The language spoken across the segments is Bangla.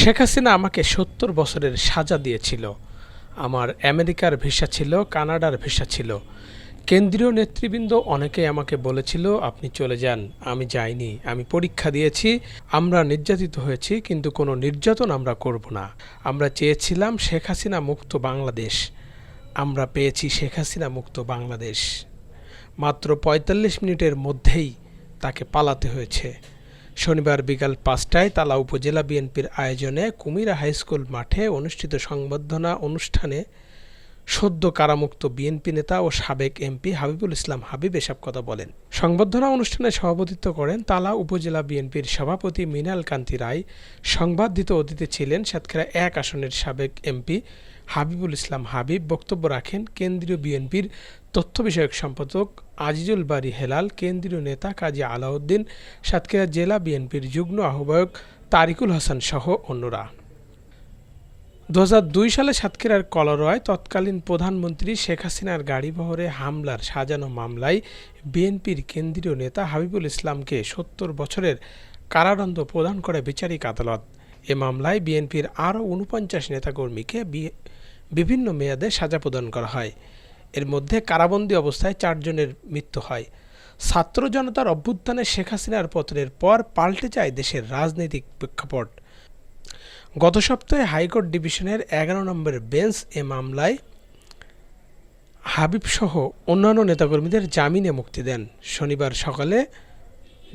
শেখ হাসিনা আমাকে সত্তর বছরের সাজা দিয়েছিল। আমার আমেরিকার ভিসা ছিল, কানাডার ভিসা ছিল। কেন্দ্রীয় নেতৃবৃন্দ অনেকেই আমাকে বলেছিল, আপনি চলে যান, আমি যাইনি, আমি পরীক্ষা দিয়েছি, আমরা নির্যাতিত হয়েছি, কিন্তু কোনো নির্যাতন আমরা করব না। আমরা চেয়েছিলাম শেখ হাসিনা মুক্ত বাংলাদেশ। আমরা পেয়েছি শেখ হাসিনা মুক্ত বাংলাদেশ। মাত্র পঁয়তাল্লিশ মিনিটের মধ্যেই তাকে পালাতে হয়েছে। শনিবার বিকাল পাঁচটায় তালা উপজেলা বিএনপির আয়োজনে কুমিরা হাইস্কুল মাঠে অনুষ্ঠিত সংবর্ধনা অনুষ্ঠানে সদ্য কারামুক্ত বিএনপি নেতা ও সাবেক এমপি হাবিবুল ইসলাম হাবিব এসব কথা বলেন। সংবর্ধনা অনুষ্ঠানে সভাপতিত্ব করেন তালা উপজেলা বিএনপির সভাপতি মিনাল কান্তি রায়। সংবাদ দিতে অতিথি ছিলেন সাতক্ষীরা এক আসনের সাবেক এমপি হাবিবুল ইসলাম হাবিব। বক্তব্য রাখেন কেন্দ্রীয় বিএনপির তথ্য বিষয়ক সম্পাদক আজিজুল বাড়ি হেলাল, কেন্দ্রীয় নেতা কাজী আলাউদ্দিন সাতক্ষীরা জেলা বিএনপির যুগ্ম আহ্বায়ক তারিকুল হাসান সহ অন্যরা। দু দুই সালে সাতক্ষীরার কলরয় তৎকালীন প্রধানমন্ত্রী শেখ হাসিনার গাড়িবহরে হামলার সাজানো মামলায় বিএনপির কেন্দ্রীয় নেতা হাবিবুল ইসলামকে সত্তর বছরের কারাদণ্ড প্রদান করে বিচারিক আদালত। এ মামলায় বিএনপির আরও উনপঞ্চাশ নেতাকর্মীকে বিভিন্ন মেয়াদে সাজা প্রদান করা হয়। এর মধ্যে কারাবন্দী অবস্থায় চারজনের মৃত্যু হয়। ছাত্র জনতার অভ্যুত্থানে শেখ হাসিনার পতনের পর পাল্টে যায় দেশের রাজনৈতিক প্রেক্ষাপট। গত সপ্তাহে হাইকোর্ট ডিভিশনের এগারো নম্বর বেঞ্চ এ মামলায় হাবিবসহ অন্যান্য নেতাকর্মীদের জামিনে মুক্তি দেন। শনিবার সকালে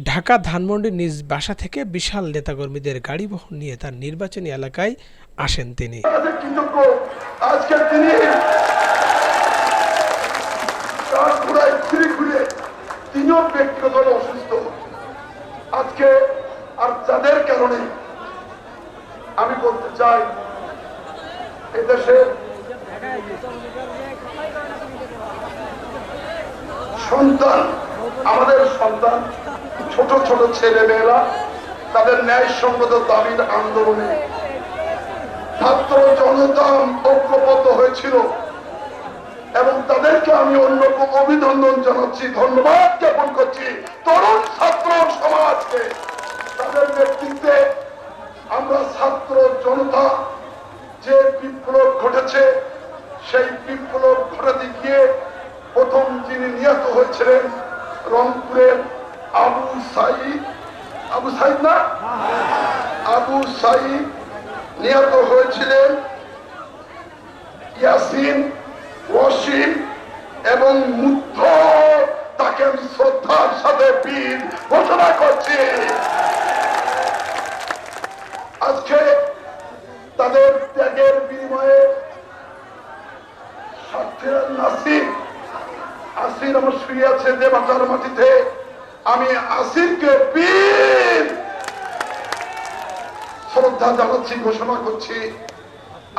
ঢাকা ধানমন্ডির নিজ বাসা থেকে বিশাল নেতাকর্মীদের গাড়ি বহন নিয়ে তার নির্বাচনী এলাকায় আসেন তিনি। তার ঘুরায় ঘুরে ঘুরে তিনিও ব্যক্তিগতভাবে অসুস্থ। আজকে আর যাদের কারণে আমি বলতে চাই, এদেশে সন্তান, আমাদের সন্তান, ছোট ছোট ছেলে মেয়েরা তাদের ন্যায়সঙ্গত দাবির আন্দোলনে ছাত্র জনতা ঐক্যবদ্ধ হয়েছিল। এবং তাদেরকে আমি অন্যরকম অভিনন্দন জানাচ্ছি, ধন্যবাদ জ্ঞাপন করছি। তরুণ ছাত্র সমাজকে, তাদের নেতৃত্বে আমরা ছাত্র জনতা যে বিপ্লব ঘটেছে, সেই বিপ্লব ঘটাতে গিয়ে প্রথম যিনি নিহত হয়েছিলেন রংপুরের আবু সাইদ আবু সাইদ না? আবু সাইদ নিহত হয়েছিলেন ইয়াসিন ওয়াসিম এবং মুগ্ধ, তাকে আমি শ্রদ্ধার সাথে বীর ঘোষণা করছি। আজকে তাদের ত্যাগের বিনিময়ে নাসির আসির আমার শুয়ে আছে দেবাচার মাটিতে, আমি আসিরকে শ্রদ্ধা জানাচ্ছি, ঘোষণা করছি।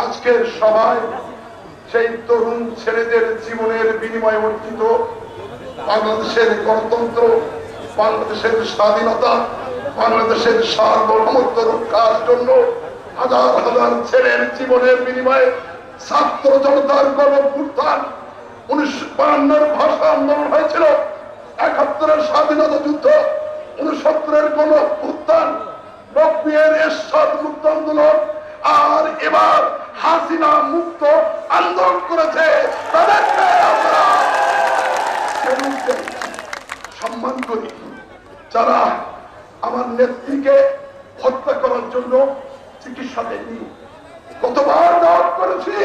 আজকের সভায় সেই তরুণ ছেলেদের জীবনের বিনিময়ে অর্জিত বাংলাদেশের গণতন্ত্র, বাংলাদেশের স্বাধীনতা, বাংলাদেশের সার্বভৌমত্ব রক্ষার জন্য হাজার হাজার ছেলের জীবনের বিনিময়ে ছাত্র জনতার গণভ্যুত্থান উনিশশো বায়ান্নর ভাষা আন্দোলন হয়েছিল। একাত্তরের স্বাধীনতা যুদ্ধ, উনসত্তরের গণ উত্থান আর এবার হাসিনা মুক্ত আন্দোলন করেছে। তাদেরকে আমরা সম্মান করি। যারা আমার নেত্রীকে হত্যা করার জন্য চিকিৎসা দেয়নি। কতবার দাওয়াত করেছি,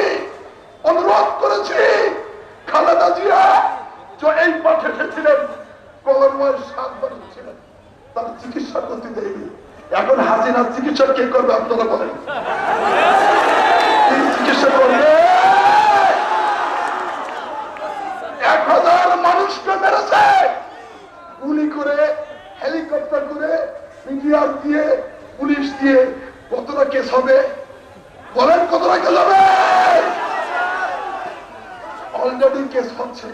অনুরোধ করেছি। খালেদা জিয়া যে এই পাঠে এসেছিলেন কবরময় সাতবার ছিলেন, তার চিকিৎসা করতে দেয়নি। এখন হাসিনার চিকিৎসা কে করবে আপনারা বলেন তিনি চিকিৎসা করবে এক হাজার মানুষকে মেরেছে গুলি করে হেলিকপ্টার করে মিডিয়া দিয়ে পুলিশ দিয়ে কতটা কেস হবে? বলেন কতটা কেস হবে? অলরেডি কেস হচ্ছে।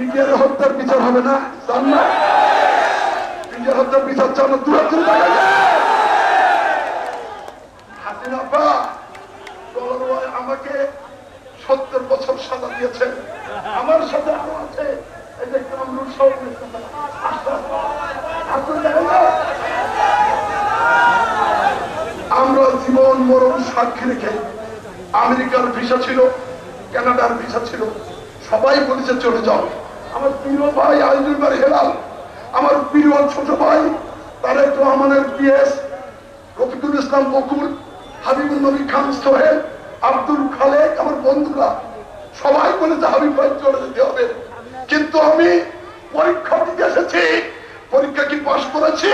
মিডিয়ার হত্যার বিচার হবে না? জান না? মিডিয়ার হত্যার বিচার চান হাসিনা পা আমাকে সত্তর বছর সাজা দিয়েছেন আমার সাথে আরও আছে। আসলে- আসলে দেখেন না? আমরা মরণ সাক্ষী রেখে আমেরিকার ভিসা ছিল, কানাডার ভিসা ছিল। সবাই বলেছে, চলে যাও। আমার প্রিয় ভাই আইজুল বাড়ি হেলাল, আমার প্রিয় ছোট ভাই তারেক রহমানের পিএস, রফিকুল ইসলাম বকুল হাবিবুল নবী খান সোহেল, আব্দুল খালেক আমার বন্ধুরা, সবাই বলেছে, হাবিব ভাই, চলে যেতে হবে। কিন্তু আমি পরীক্ষা দিতে এসেছি। পরীক্ষা কি পাশ করেছি?